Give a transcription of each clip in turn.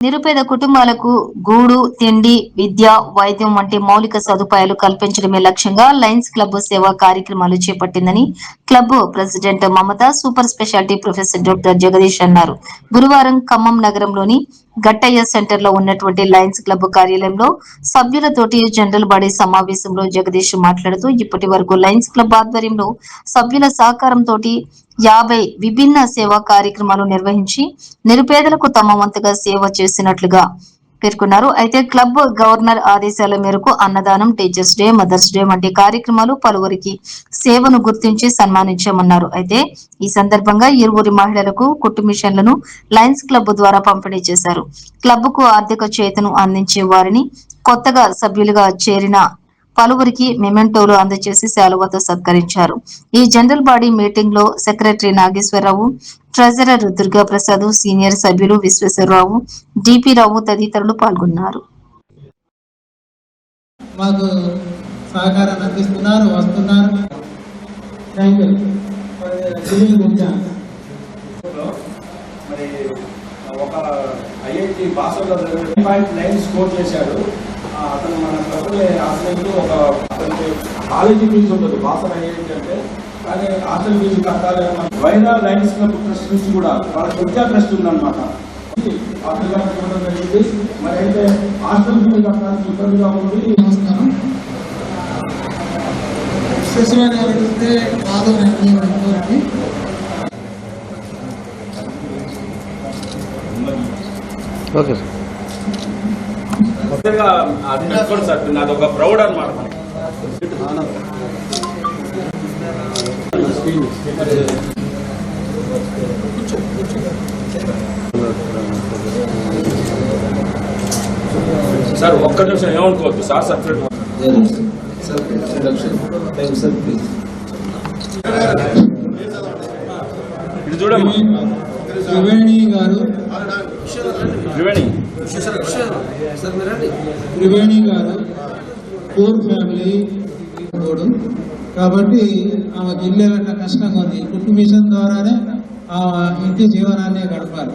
నిరుపేద కుటుంబాలకు గూడు తిండి విద్య వైద్యం వంటి మౌలిక సదుపాయాలు కల్పించడమే లక్ష్యంగా లయన్స్ క్లబ్ సేవా కార్యక్రమాలు చేపట్టిందని club president Mamata super speciality professor doctor Jagadish అన్నారు. గురువారం ఖమ్మం నగరంలోని గట్టయ్య సెంటర్లో ఉన్నటువంటి లయన్స్ క్లబ్ కార్యాలయంలో సభ్యులతోటి జనరల్ బాడీ సమావేశంలో జగదీష్ మాట్లాడుతూ ఇప్పటి వరకు లయన్స్ క్లబ్ ఆధ్వర్యంలో సభ్యుల సహకారంతో యాభై విభిన్న సేవా కార్యక్రమాలు నిర్వహించి నిరుపేదలకు తమ వంతుగా సేవ చేసినట్లుగా పేర్కొన్నారు. అయితే క్లబ్ గవర్నర్ ఆదేశాల మేరకు అన్నదానం టీచర్స్ డే మదర్స్ డే వంటి కార్యక్రమాలు పలువురికి సేవను గుర్తించి సన్మానించామన్నారు. అయితే ఈ సందర్భంగా ఇరువురి మహిళలకు కుట్టు మిషన్లను లయన్స్ క్లబ్ ద్వారా పంపిణీ చేశారు. క్లబ్కు ఆర్థిక చేతను అందించే వారిని కొత్తగా సభ్యులుగా చేరిన పలువురికి మెమెంటోలు అందజేసి శాలువతో సత్కరించారు. ఈ జనరల్ బాడీ మీటింగ్లో secretary Nageswararao treasurer Durga Prasad senior సభ్యులు విశ్వేశ్వరరావు డిపి రావు తదితరులు పాల్గొన్నారు. మాకు సహకారాన్ని అందిస్తున్నారు వస్తున్నారు. థ్యాంక్ యూ లో మరి ఒక IIT password point nine score చేశాడు. మన ప్రభుత్వ హాస్టల్ ఒక కాలేజీ ఫీజు ఉండదు బాసర్ ఐఐటి అంటే కానీ హాస్టల్ ఫీజు కట్టాలి అన్న వైరా లైన్స్ క్లబ్ ట్రస్ట్ నుంచి కూడా వాళ్ళకి విద్యా ట్రస్ట్ ఉందన్నమాట మరి అయితే హాస్టల్ ఫీజు కట్టాల్సి ఇబ్బందిగా ఉంది. నమస్కారం కాదు అనుకోరండి ఓకే సార్ అది సార్ నాది ఒక ప్రౌడ్ అనమాట సార్ ఒక్క నిమిషం ఏమనుకోవద్దు సార్ సబ్జెక్ట్ ఇది చూడమ్మా. త్రివేణి గారు. త్రివేణి. త్రివేణి గారు పూర్ ఫ్యామిలీ తోడు కాబట్టి ఆమెకి ఇల్లు వెళ్ళట కష్టంగా ఉంది. కుటుంబ మిషన్ ద్వారానే ఆ ఇంటి జీవనాన్ని గడపాలి.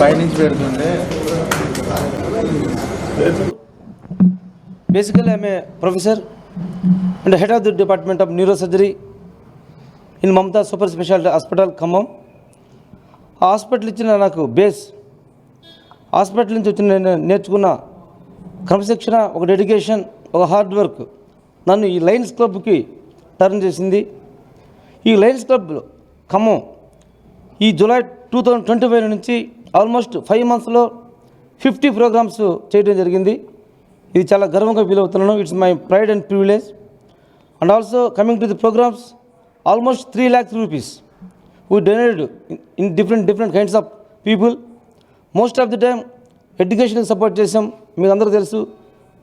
పైనుంచి పెడుతుండే. Basically, I'm a professor and head of the Department of Neurosurgery. In Mamata super speciality hospital Khammam. ఆ హాస్పిటల్ ఇచ్చిన నాకు బేస్. హాస్పిటల్ నుంచి వచ్చిన నేను నేర్చుకున్న క్రమశిక్షణ ఒక డెడికేషన్ ఒక హార్డ్ వర్క్ నన్ను ఈ లయన్స్ క్లబ్కి టర్న్ చేసింది. ఈ లయన్స్ క్లబ్ ఖమ్మం ఈ July two thousand twenty five నుంచి ఆల్మోస్ట్ ఫైవ్ మంత్స్లో ఫిఫ్టీ ప్రోగ్రామ్స్ చేయడం జరిగింది. ఇది చాలా గర్వంగా ఫీల్ అవుతున్నాను. It's my pride and privilege. And also coming to the programmes almost three lakhs rupees we donated in different different kinds of people most of the time ఎడ్యుకేషన్కి support చేసాం మీకు అందరూ తెలుసు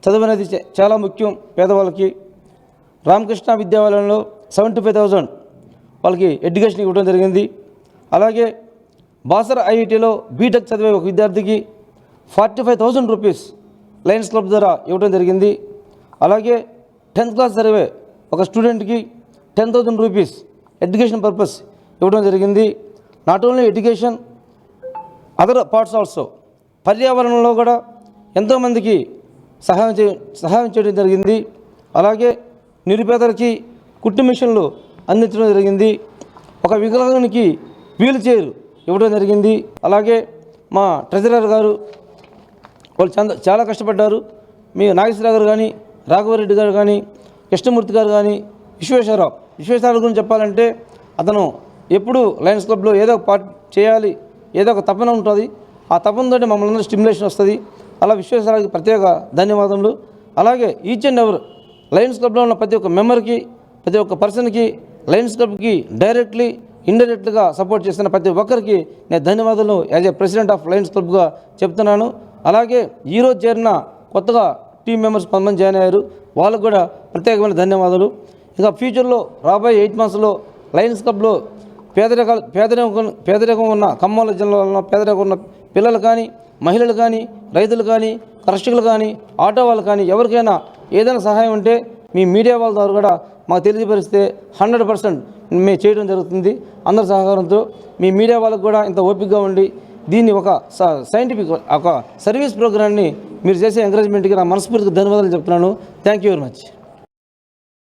చదువు అనేది చాలా ముఖ్యం పేదవాళ్ళకి. రామకృష్ణ విద్యాలయంలో సెవెంటీ ఫైవ్ థౌజండ్ వాళ్ళకి ఎడ్యుకేషన్ ఇవ్వడం జరిగింది. అలాగే బాసర్ ఐఐటిలో బీటెక్ చదివే ఒక విద్యార్థికి forty five thousand rupees lions club ద్వారా ఇవ్వడం జరిగింది. అలాగే టెన్త్ క్లాస్ చదివే ఒక స్టూడెంట్కి ten thousand rupees education purpose ఇవ్వడం జరిగింది. Not only education other parts also పర్యావరణంలో కూడా ఎంతోమందికి సహాయం చే సహాయం చేయడం జరిగింది. అలాగే నిరుపేదలకి కుట్టు మిషన్లు అందించడం జరిగింది. ఒక వికలాంగునికి వీల్ చైర్ ఇవ్వడం జరిగింది. అలాగే మా ట్రెజరర్ గారు వాళ్ళు చాలా చాలా కష్టపడ్డారు. మీ నాగేశ్వరరావు గారు కానీ రాఘవరెడ్డి గారు కానీ కృష్ణమూర్తి గారు కానీ విశ్వేశ్వరరావు విశ్వేశ్వరరావు గురించి చెప్పాలంటే అతను ఎప్పుడు లయన్స్ క్లబ్లో ఏదో ఒక పార్ట్ చేయాలి ఏదో ఒక తపన ఉంటుంది. ఆ తపనతోటి మమ్మల్ని అందరూ స్టిమ్యులేషన్ వస్తుంది. అలా విశ్వేశ్వరరావుకి ప్రత్యేక ధన్యవాదములు. అలాగే ఈచ్ అండ్ ఎవర్ లయన్స్ క్లబ్లో ఉన్న ప్రతి ఒక్క మెంబర్కి ప్రతి ఒక్క పర్సన్కి లయన్స్ క్లబ్కి డైరెక్ట్లీ ఇండైరెక్ట్గా సపోర్ట్ చేస్తున్న ప్రతి ఒక్కరికి నేను ధన్యవాదాలు as a president of Lions క్లబ్గా చెప్తున్నాను. అలాగే ఈరోజు చేరిన కొత్తగా టీం మెంబర్స్ కొంతమంది జాయిన్ అయ్యారు. వాళ్ళకు కూడా ప్రత్యేకమైన ధన్యవాదాలు ఇంకా ఫ్యూచర్లో రాబోయే ఎయిట్ మంత్స్లో లయన్స్ క్లబ్లో పేదరిక పేదరికం పేదరికం ఉన్న ఖమ్మాల జిల్లాలో పేదరికం ఉన్న పిల్లలు కానీ మహిళలు కానీ రైతులు కానీ కర్షకులు కానీ ఆటో వాళ్ళు కానీ ఎవరికైనా ఏదైనా సహాయం ఉంటే మీ మీడియా వాళ్ళ ద్వారా కూడా మాకు తెలియపరిస్తే హండ్రెడ్ పర్సెంట్ మేము చేయడం జరుగుతుంది. అందరి సహకారంతో మీ మీడియా వాళ్ళకు కూడా ఇంత ఓపికగా ఉండి దీన్ని ఒక స- సైంటిఫిక్ ఒక సర్వీస్ ప్రోగ్రామ్ని మీరు చేసే ఎంకరేజ్మెంట్కి నా మనస్ఫూర్తిగా ధన్యవాదాలు చెప్తున్నాను. Thank you very much